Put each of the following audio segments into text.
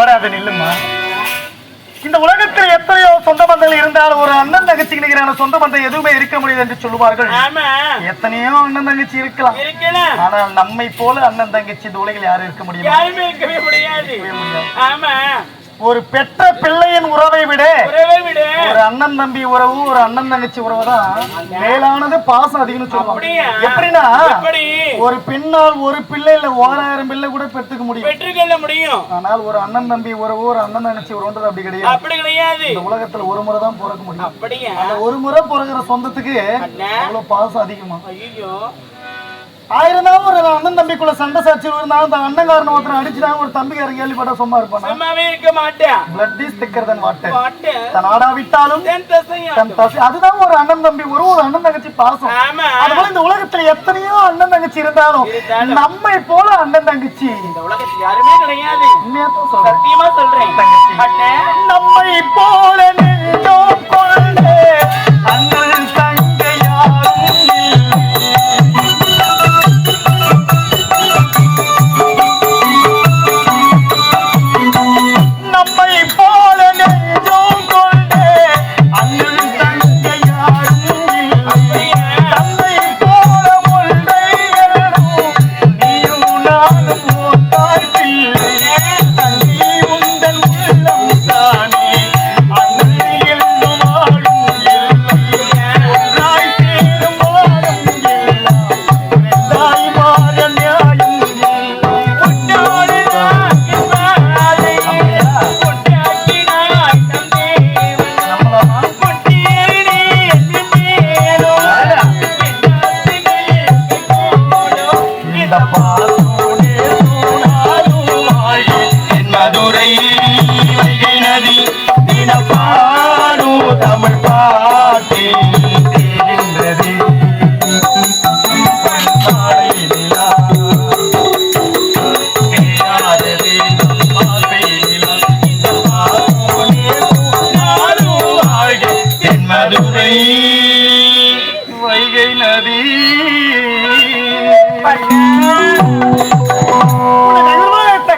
ஓடாத நில்லுமா இந்த உலகத்தில் எத்தனையோ சொந்த பந்தங்கள் இருந்தாலும் ஒரு அண்ணன் தங்கச்சிக்கு நிகரான சொந்த பந்தம் எதுவுமே இருக்க முடியாது என்று சொல்லுவார்கள். எத்தனையோ அண்ணன் தங்கச்சி இருக்கலாம். ஆனால் நம்மை போல அண்ணன் தங்கச்சி இந்த உலகில் யாரும் இருக்க முடியாது. ஒரு பெற்ற பிள்ளையின் உறவை விட ஒரு அண்ணன் தம்பி உறவு ஒரு அண்ணன் தங்கச்சி உறவு தான் மேலானது பாசம் அதிகம்னு சொல்லுவாங்க? எப்படின்னா எப்படி? ஒரு பெண்ணால் ஒரு பிள்ளை இல்ல ஓராயிரம் பிள்ளை கூட பெற்றுக்க முடியும். பெற்றுக்கொள்ள முடியும். ஆனால் ஒரு அண்ணன் தம்பி உறவு ஒரு அண்ணன் தங்கச்சி உறவுன்றது அப்படி கிடையாது. அப்படி கிடையாது. இந்த உலகத்துல ஒரு முறை தான் பிறக்க முடியும். அப்படியா? ஒரு முறை பிறகுற சொந்தத்துக்கு அவ்வளவு பாசம் அதிகமா. ஐயோ. ஆயிரம் தான் ஒரு அண்ணன் தம்பிக்குள்ள சண்டை இருந்தாலும் அந்த அண்ணன்காரன் ஒருத்தர் அடிச்சுட்டாங்க ஒரு தம்பிக்காரன் கேள்விப்பட்ட சும்மா இருப்பானா? சும்மாவே இருக்க மாட்டேன். பிளட் இஸ் திக்கர் தன் வாட்டர் தன் ஆடாவிட்டாலும் தென் தசையும் தன் தசி அதுதான் ஒரு அண்ணன் தம்பி ஒரு ஒரு அண்ணன் தங்கச்சி பாசம். அதுபோல இந்த உலகத்துல எத்தனையோ அண்ணன் தங்கச்சி இருந்தாலும். நம்மை போல அண்ணன் தங்கச்சி இந்த உலகத்தில் யாருமே கிடையாது. உண்மையா தான் சொல்றேன். சத்தியமா சொல்றேன். தங்கச்சி. நம்மை போல நெஞ்சோ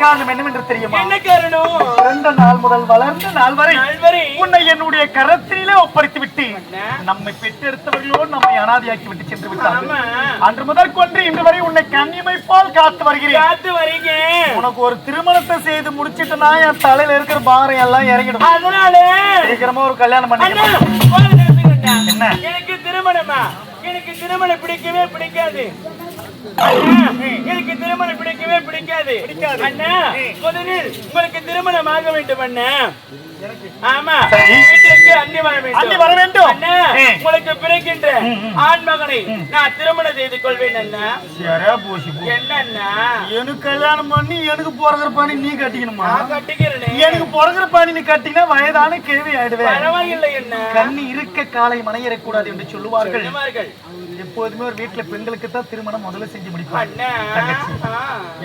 காரணம் என்னவென்று தெரியுமா? என்ன காரணம்? பிறந்த நாள் முதல் வளர்ந்த நாள் வரை உன்னை என்னுடைய கரத்திலே ஒப்படைத்து விட்டு நம்மை பெற்றெடுத்தவர்களோடு நம்மை அனாதையாக்கி விட்டு சென்று விட்டார்கள். அன்று முதல் கொன்று இன்று வரை உன்னை கண்ணிமை போல் காத்து வருகிறேன். காத்து வரீங்க உனக்கு ஒரு திருமணத்தை செய்து முடிச்சிட்டுனா என் தலையில இருக்கிற பாரம் எல்லாம் இறங்கிடும். அதனால? சீக்கிரமா ஒரு கல்யாணம் நிறுத்துங்கண்ணா. என்ன? எனக்கு திருமணமா? எனக்கு திருமணம் பிடிக்கவே பிடிக்காது. எனக்கு திருமணம் பிடிக்கவே பிடிக்காது. அண்ணா முதலில் உங்களுக்கு திருமணம் ஆக வேண்டும் அண்ணா. ஆமா சரி. வீட்டிற்கு அண்ணி வர வேண்டும். அண்ணி வர வேண்டும். அண்ணா ம். உங்களுக்கு பிறக்கின்ற ஆண் மகனை நான் திருமணம் செய்து கொள்வேன் அண்ணா. எனக்கு கல்யாணம் பண்ணி எனக்கு பிறகுற பாணி நீ கட்டிக்கணுமா? கட்டிக்கிறேனே. எனக்கு பிறகுற பாணி நீ கட்டினா வயதான கேள்வி ஆயிடுவேன். பரவாயில்லை என்ன கண்ணு இருக்க காலை மனையறக்கூடாது என்று சொல்லுவார்கள். எப்போதுமே ஒரு வீட்டுல பெண்களுக்கு தான் திருமணம் முதல்ல செஞ்சு முடிப்பாங்க.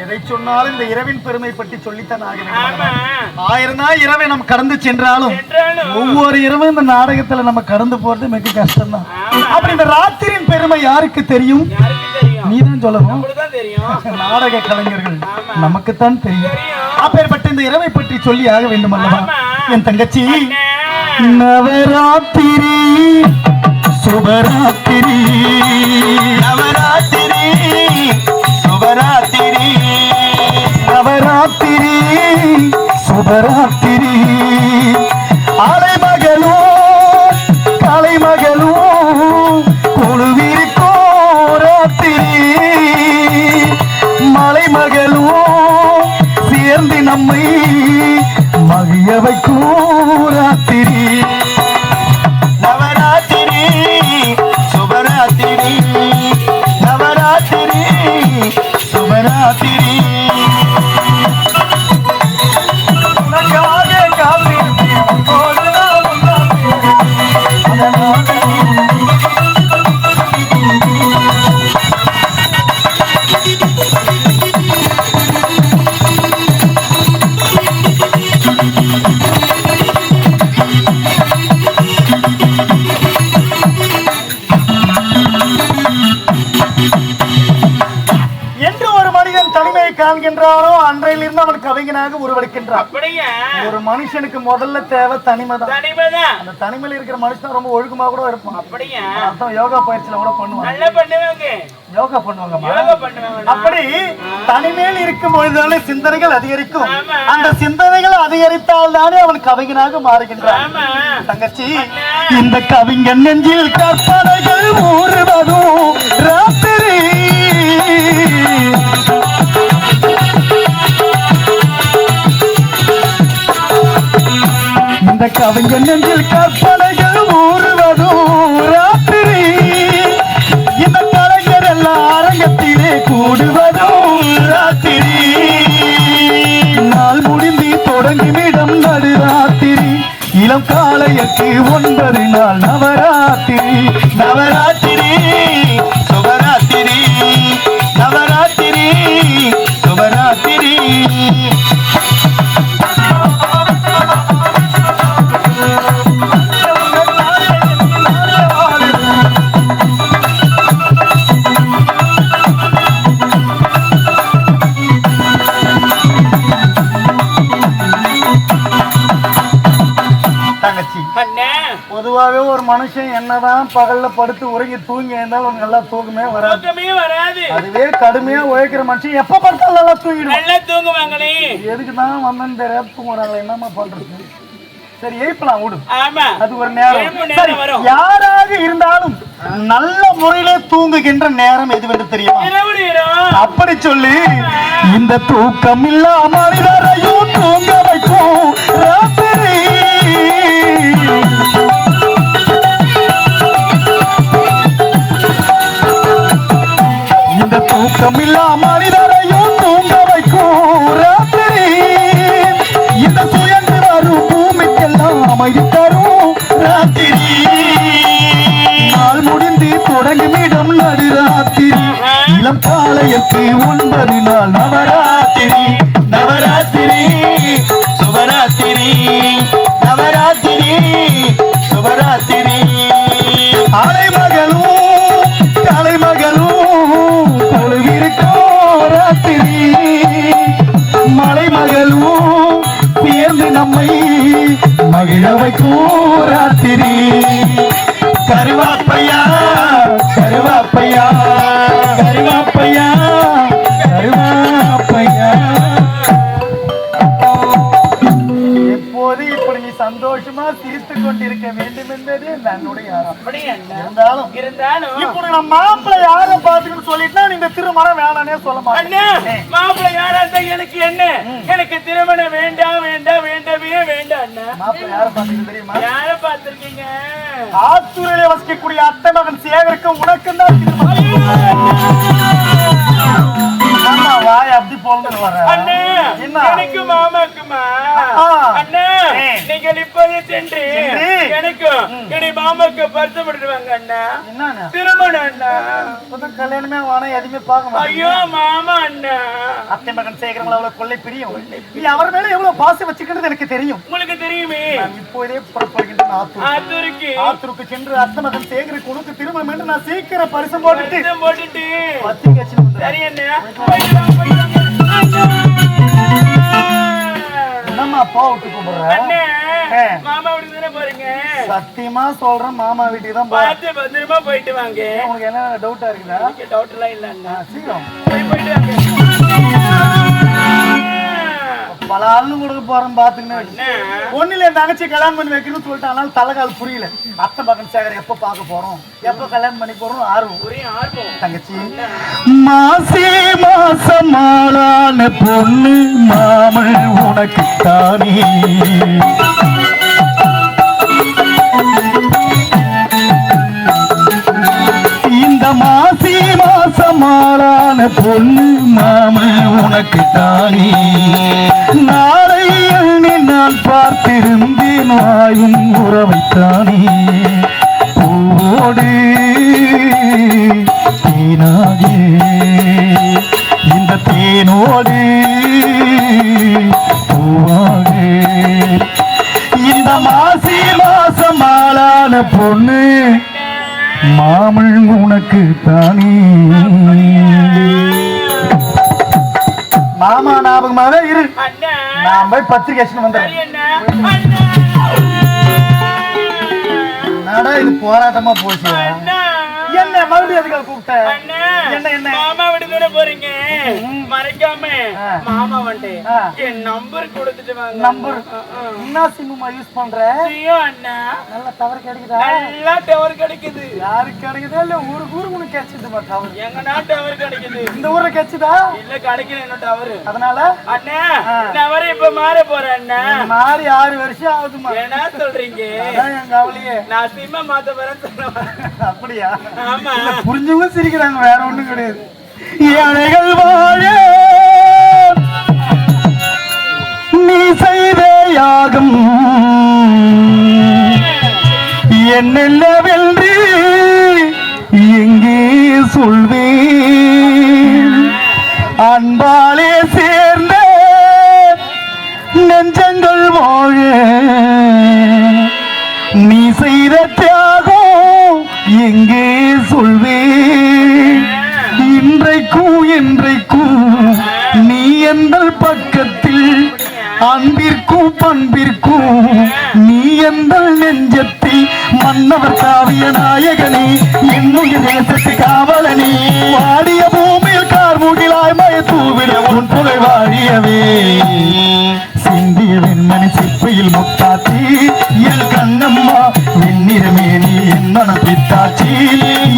எதை சொன்னாலும் இந்த இரவின் பெருமை பற்றி சொல்லித்தான் ஆக ஆமா. வேண்டும் ஆயிரம் தான் இரவை நம்ம கடந்து சென்றாலும் ஒவ்வொரு இரவும் இந்த நாடகத்துல நம்ம கடந்து போறது மிக கஷ்டம் தான். அப்படி இந்த ராத்திரியின் பெருமை யாருக்கு தெரியும்? நீதான் சொல்லணும். நாடக கலைஞர்கள். நமக்குத்தான் தெரியும். அப்பேற்பட்ட இந்த இரவை பற்றி சொல்லி ஆக வேண்டும் அல்லவா. என் தங்கச்சி. நவராத்திரி. சுபராத்திரி நவராத்திரி சுபராத்திரி நவராத்திரி சுபராத்திரி சுபராத்திரி தனிமையாக உருவளிக்கின்றான் அப்படியா? ஒரு மனுஷனுக்கு முதல்ல தேவை தனிமை தான் தனிமைதான். அந்த தனிமையில இருக்கிற மனுஷன் ரொம்ப ஒழுக்கமா கூட இருப்பான். யோகா பயிற்சியில கூட பண்ணுவாங்க. யோகா பண்ணுவாங்க அப்படி தனிமையில் இருக்கும் பொழுதுதானே சிந்தனைகள் அதிகரிக்கும். அந்த சிந்தனைகள் அதிகரித்தால் தானே அவன் கவிஞனாக மாறுகின்றான். தங்கச்சி இந்த கவிஞன் நெஞ்சில் கற்பனைகள் ஊறுவதும் ராத்திரி அந்த கவிஞன் நெஞ்சில் கற்பனைகள் ஊறுவதும் ராத்திரி. இந்த கலைஞர் எல்லாம் அரங்கத்திலே கூடுவதும் ராத்திரி. நாள் முடிந்து தொடங்குமிடம் நடுராத்திரி. இளம் காலையத்து ஒன்பது நாள் மனுஷன் என்னதான் பகல்ல படுத்து உறங்கி தூங்கி இருந்தாலும் நல்லா தூக்கமே வராது. தூக்கமே வராது. அதுவே கடுமையா உழைக்கிற மனுஷன் எப்ப படுத்தாலும் நல்லா தூங்கிடும். நல்லா தூங்குவாங்களே. எதுக்கு தான் வந்தேன் தெரியாது தூங்குறாங்க என்னம்மா பண்றது? சரி எழுப்பலாம் விடு அது ஒரு நேரம். யாராக இருந்தாலும் நல்ல முறையிலே தூங்குகின்ற நேரம் எதுவென்று தெரியுமா? அப்படி சொல்லி இந்த தூக்கம் இல்லா மனிதரையும் தூங்க வைக்கும் ராத்திரி. இந்த மனிதரையும் தூங்க வைக்கும் ராத்திரி இந்த சுயந்து வரும் பூமிக்கெல்லாம் அமைதி தரும் ராத்திரி. நாள் முடிந்து தொடங்கும் இடம் நடுராத்திரி. இளம் காலையற்கு ஒன்பது நாள் நவராத்திரி. நவராத்திரி சுபராத்திரி நவராத்திரி சுபராத்திரி அலைமகளும் மகிழ வைக்கும் ராத்திரி கருவாப்பையா கருவாப்பையா கருவாப்பையா கருவாப்பையா. எப்போது இப்படி நீ சந்தோஷமா சிரித்துக் கொண்டிருக்க வேண்டும் என்பதே அண்ணா இருந்தாலும் இருந்தாலும். இப்படி நம்ம மாப்பிள்ளை யாரை பார்த்துக்கணும் சொல்லிட்டா இந்த திருமணம் வேணானே சொல்ல அண்ணா மாட்டேன் மாப்பிள்ளை யாரா இருந்தா எனக்கு என்ன? எனக்கு திருமணம் வேண்டாம் வேண்டாம் வேண்டவே வேண்டாம் அண்ணா? மாப்பிள்ளை யாரை பார்த்துக்கணும் தெரியுமா? யார ஆத்தூரிலே வசிக்கக்கூடிய அத்தை மகன் சேகருக்கு உனக்கும் தான் வாய் அப்படி போலன்னு வர அண்ணா எனக்கு மாமாக்குமா. அண்ணா. நீங்கள் இப்போது சென்று. எனக்கும் என்னை மாமாக்கு பரிசு விடுவாங்க அண்ணா. திருமணம் அண்ணா. இப்பதான் கல்யாணமே வேணாம் எதுவுமே பார்க்க ஐயோ மாமா அண்ணா. அத்தை மகன் சேகரங்கள் அவ்வளவு கொள்ளை பிரியும். நீ அவர் மேல எவ்வளவு பாசம் வச்சுக்கிறது எனக்கு தெரியும். உங்களுக்கு தெரியுமே. நான் இப்போதே புறப்படுகின்றேன் ஆத்தூர் ஆத்தூருக்கு. ஆத்தூருக்கு சென்று அத்தை மகன் சேகருக்கு உனக்கு திருமணம் என்று நான் சீக்கிரம் பரிசு போட்டுட்டு பரிசம் போட்டுட்டு. பத்தி. சரி அண்ணா. அப்பா விட்டு. மாமா வீட்டுக்கு தானே போறீங்க? சத்தியமா சொல்றேன் மாமா வீட்டுக்கு தான் பார்த்து பத்திரமா போயிட்டு வாங்க. உனக்கு என்ன டவுட்டா இருக்குதா? டவுட் எல்லாம் இல்ல சீக்கிரம். போய் போயிட்டு வாங்க. பல ஆளு கொடுக்க போறேன் பாத்துக்கினே ஒண்ணுல என் தங்கச்சி கல்யாணம் பண்ணி வைக்கணும்னு சொல்லிட்டு ஆனால் தலைகால் புரியல. அத்தை மகன் சேகர் எப்ப பார்க்க போறோம்? எப்ப கல்யாணம் பண்ணி போறோம் ஆர்வம். தங்கச்சி. மாசி மாசம் ஆளான பொண்ணு மாமல் உனக்கு தானே தேனோடு பூவாக. இந்த மாசி மாசம் ஆளான பொண்ணு மாமல் உனக்கு தானே. மாமா ஞாபகமாவே இரு. நான் போய் பத்திரிகேஷன் வந்துடுறேன். இது போராட்டமா போச்சு? என்ன மறுபடியும் எதுக்காக கூப்பிட்ட? அண்ணா. என்ன, என்ன? மாமா கூட போறீங்க. மறைக்காம. மாமா வந்துட்டு. என் நம்பர் கொடுத்துட்டு வாங்க. நம்பர். என்ன சிம்மா யூஸ் பண்ற? ஐயோ அண்ணா. நல்ல தவறு கிடைக்குதா? நல்லா டவர் கிடைக்குது. யாருக்கு கிடைக்குதா? இல்ல ஊருக்கு ஊருக்கு உனக்கு கிடைச்சதுமா தவறு எங்கன்னா டவர் கிடைக்குது. இந்த ஊர்ல கிடைச்சதா? இல்ல கிடைக்கல என்ன டவர் அதனால? அண்ணா ஆ. நான் வர இப்ப மாற போறேன் அண்ணா. மாறி ஆறு வருஷம் ஆகுதுமா என்ன சொல்றீங்க? என் கவலையே. நான் சிம்ம மாத்த போறேன்னு சொல்லுவேன் அப்படியா? ஆமா. புரிஞ்சவங்க சிரிக்கிறாங்க வேற ஒண்ணும் கிடையாது. யானைகள் வாழ. நீ செய்த யாகம் என்னெல்லவென்று எங்கே சொல்வே அன்பா நெஞ்சத்தி மன்னவர் காவிய நாயகனே என்னுடைய தேசத்து காவலனே. வாடிய பூமியில் கார் மூடிலாய் மய தூவிட உன் புகை வாழியவே சிந்திய வெண்மணி சிப்பையில் முத்தாச்சி என் கண்ணம்மா வெண்ணிறமேனி என் மனம் பித்தாச்சி.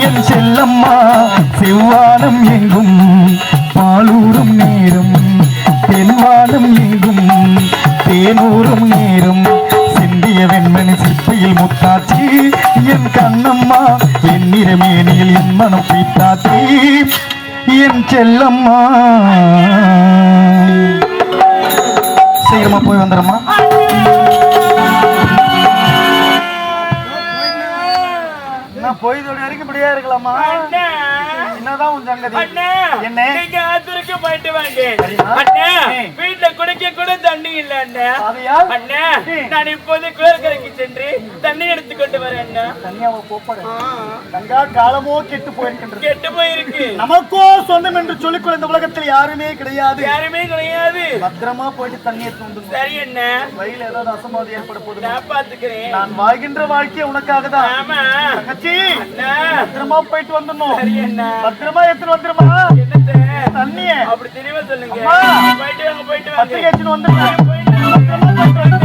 என் செல்லம்மா செவ்வானம் எங்கும் பாலூரும் நேரும் தென்வானம் எங்கும் தேனூரும் நேரும் வெண்ணிறமேனியில் என் மனம் பித்தாச்சி என் செல்லம்மா. சீக்கிரமா போய் வந்துடுமா என்ன போய்தோட வரைக்கும் இப்படியே இருக்கலாமா? என்னதான் உன் சங்கதி அண்ணா என்ன? நீங்க ஆத்தருக்கு போயிட்டு வாங்க. அண்ணா குடிக்க கூட தண்ணி இல்ல அண்ணா. அண்ணா. நான் இப்போது குளக்கரைக்கு சென்று தண்ணி எடுத்துக்கொண்டு வரேன் அண்ணா. போப்பாடு கங்கா காலமோ கெட்டு போயிருக்கின்றது. கெட்டு போயிருக்கு. நமக்கோ சொந்தம் என்று சொல்லிக்கொள்ள இந்த உலகத்தில் யாருமே கிடையாது. யாருமே கிடையாது. பத்திரமா போயிட்டு தண்ணி எடுத்து சரி அண்ணா. வயல ஏதாவது அசம்பாவது ஏற்பட போகுது நான் பாத்துக்கிறேன் நான் வாழ்கின்ற வாழ்க்கை உனக்காக தான் ஆமா. தங்கச்சி பத்திரமா போயிட்டு வந்துடணும். சரி அண்ணா. பத்திரமா எடுத்துட்டு வந்துருமா? தண்ணிய. அப்படி தெரியவே சொல்லுங்க போயிட்டு வாங்க போயிட்டு வாங்க. வந்துருங்க